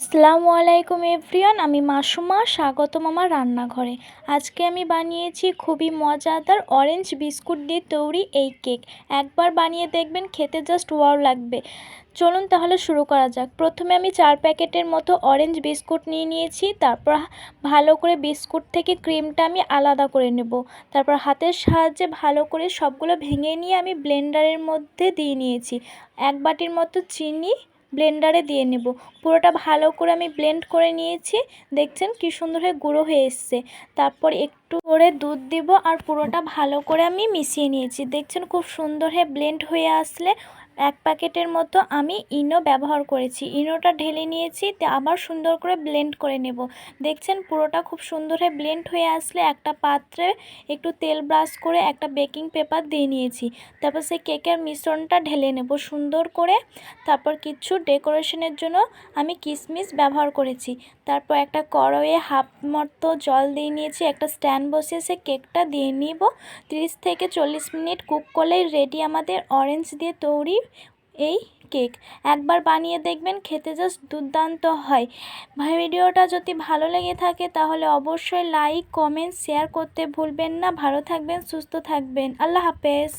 আসসালামু আলাইকুম এভরিওয়ান, আমি মাসুমা, স্বাগতম আমার রান্নাঘরে। আজকে আমি বানিয়েছি খুবই মজাদার অরেঞ্জ বিস্কুট দিয়ে তৈরি এই কেক একবার বানিয়ে দেখবেন খেতে জাস্ট ওয়াও লাগবে। চলুন তাহলে শুরু করা যাক। প্রথমে আমি চার প্যাকেটের মতো অরেঞ্জ বিস্কুট নিয়ে নিয়েছি, তারপর ভালো করে বিস্কুট থেকে ক্রিমটা আমি আলাদা করে নেব। তারপর হাতের সাহায্যে ভালো করে সবগুলো ভেঙে নিয়ে আমি ব্লেন্ডারের মধ্যে দিয়ে নিয়েছি। এক বাটির মতো চিনি ব্লেন্ডারে দিয়ে নেব। পুরোটা ভালো করে আমি ব্লেন্ড করে নিয়েছি। দেখছেন কি সুন্দর হয়ে গুঁড়ো হয়ে এসছে। তারপর একটু করে দুধ দিব আর পুরোটা ভালো করে আমি মিশিয়ে নিয়েছি। দেখছেন খুব সুন্দর হয়ে ব্লেন্ড হয়ে আসলে এক প্যাকেটের মতো আমি ইনো ব্যবহার করেছি। ইনোটা ঢেলে নিয়েছি আবার সুন্দর করে ব্লেন্ড করে নেব। দেখছেন পুরোটা খুব সুন্দর হয়ে ব্লেন্ড হয়ে আসলে একটা পাত্রে একটু তেল ব্রাশ করে একটা বেকিং পেপার দিয়ে নিয়েছি। তারপর সেই কেকের মিশ্রণটা ঢেলে নেব সুন্দর করে। তারপর কিছু ডেকোরেশনের জন্য আমি কিশমিশ ব্যবহার করেছি। তারপর একটা কড়াইয়ে হাফ মতো জল দিয়ে নিয়েছি, একটা স্ট্যান্ড বসিয়ে সে কেকটা দিয়ে নিব। তিরিশ থেকে চল্লিশ মিনিট কুক করলেই রেডি আমাদের অরেঞ্জ দিয়ে তৈরি এই কেক। একবার বানিয়ে দেখবেন খেতে জাস্ট দুর্দান্ত হয়। ভিডিওটা যদি ভালো লেগে থাকে তাহলে অবশ্যই লাইক, কমেন্ট, শেয়ার করতে ভুলবেন না। ভালো থাকবেন, সুস্থ থাকবেন। আল্লাহ হাফেজ।